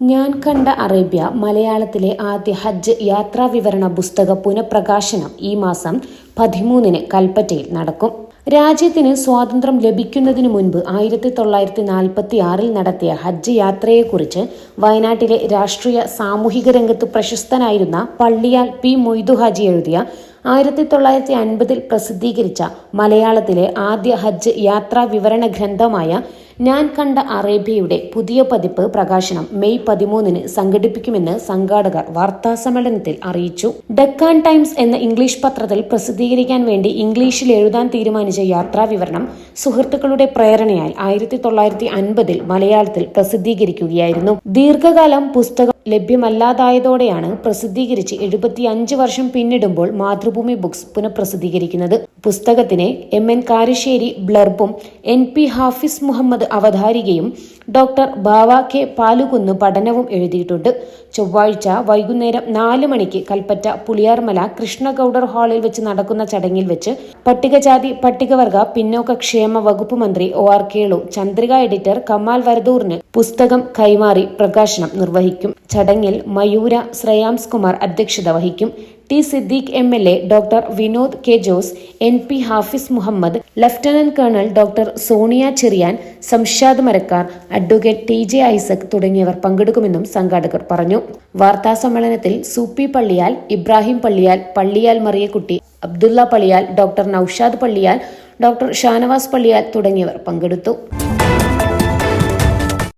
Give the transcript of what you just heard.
ഞാൻ കണ്ട അറേബ്യ മലയാളത്തിലെ ആദ്യ ഹജ്ജ് യാത്രാ വിവരണ പുസ്തക പുനഃപ്രകാശനം ഈ മാസം പതിമൂന്നിന് കൽപ്പറ്റയിൽ നടക്കും. രാജ്യത്തിന് സ്വാതന്ത്ര്യം ലഭിക്കുന്നതിനു മുൻപ് ആയിരത്തി തൊള്ളായിരത്തി നാൽപ്പത്തി ആറിൽ നടത്തിയ ഹജ്ജ് യാത്രയെക്കുറിച്ച് വയനാട്ടിലെ രാഷ്ട്രീയ സാമൂഹിക രംഗത്ത് പ്രശസ്തനായിരുന്ന പള്ളിയാൽ പി മൊയ്തു ഹാജി എഴുതിയ ആയിരത്തി തൊള്ളായിരത്തി അൻപതിൽ പ്രസിദ്ധീകരിച്ച മലയാളത്തിലെ ആദ്യ ഹജ്ജ് യാത്രാ വിവരണ ഗ്രന്ഥമായ ഞാൻ കണ്ട അറേബ്യയുടെ പുതിയ പതിപ്പ് പ്രകാശനം മെയ് പതിമൂന്നിന് സംഘടിപ്പിക്കുമെന്ന് സംഘാടകർ വാർത്താ സമ്മേളനത്തിൽ അറിയിച്ചു. ഡെക്കാൻ ടൈംസ് എന്ന ഇംഗ്ലീഷ് പത്രത്തിൽ പ്രസിദ്ധീകരിക്കാൻ വേണ്ടി ഇംഗ്ലീഷിൽ എഴുതാൻ തീരുമാനിച്ച യാത്രാ വിവരണം സുഹൃത്തുക്കളുടെ പ്രേരണയാൽ ആയിരത്തി തൊള്ളായിരത്തി അൻപതിൽ മലയാളത്തിൽ പ്രസിദ്ധീകരിക്കുകയായിരുന്നു. ദീർഘകാലം പുസ്തകം ലഭ്യമല്ലാതായതോടെയാണ് പ്രസിദ്ധീകരിച്ച് എഴുപത്തി അഞ്ച് വർഷം പിന്നിടുമ്പോൾ മാതൃഭൂമി ബുക്സ് പുനഃപ്രസിദ്ധീകരിക്കുന്നത്. പുസ്തകത്തിന് എം എൻ കാരശ്ശേരി ബ്ലർബും എൻ പി ഹാഫിസ് മുഹമ്മദ് അവതാരികയും ഡോക്ടർ ബാവ കെ പാലുകുന്ന് പഠനവും എഴുതിയിട്ടുണ്ട്. ചൊവ്വാഴ്ച വൈകുന്നേരം നാല് മണിക്ക് കൽപ്പറ്റ പുളിയാർമല കൃഷ്ണഗൌഡർ ഹാളിൽ വെച്ച് നടക്കുന്ന ചടങ്ങിൽ വെച്ച് പട്ടികജാതി പട്ടികവർഗ പിന്നോക്ക ക്ഷേമ വകുപ്പ് മന്ത്രി O R Kelu Chandrika editor Kamal വരദൂറിന് പുസ്തകം കൈമാറി പ്രകാശനം നിർവഹിക്കും. ചടങ്ങിൽ മയൂര ശ്രേയാംസ് കുമാർ അധ്യക്ഷത വഹിക്കും. T Siddique M L A doctor Vinod K Jose N P Hafiz Muhammad lieutenant colonel doctor Sonia Cherian Samshad Marakkar advocate T J Isaac തുടങ്ങിയവർ പങ്കെടുക്കുമെന്നും സംഘാടകർ പറഞ്ഞു. വാർത്താ സമ്മേളനത്തിൽ സൂപ്പി പള്ളിയാൽ ഇബ്രാഹിം പള്ളിയാൽ പള്ളിയാൽ മറിയക്കുട്ടി അബ്ദുള്ള പള്ളിയാൽ ഡോക്ടർ നൌഷാദ് പള്ളിയാൽ ഡോക്ടർ ഷാനവാസ് പള്ളിയാൽ തുടങ്ങിയവർ പങ്കെടുത്തു.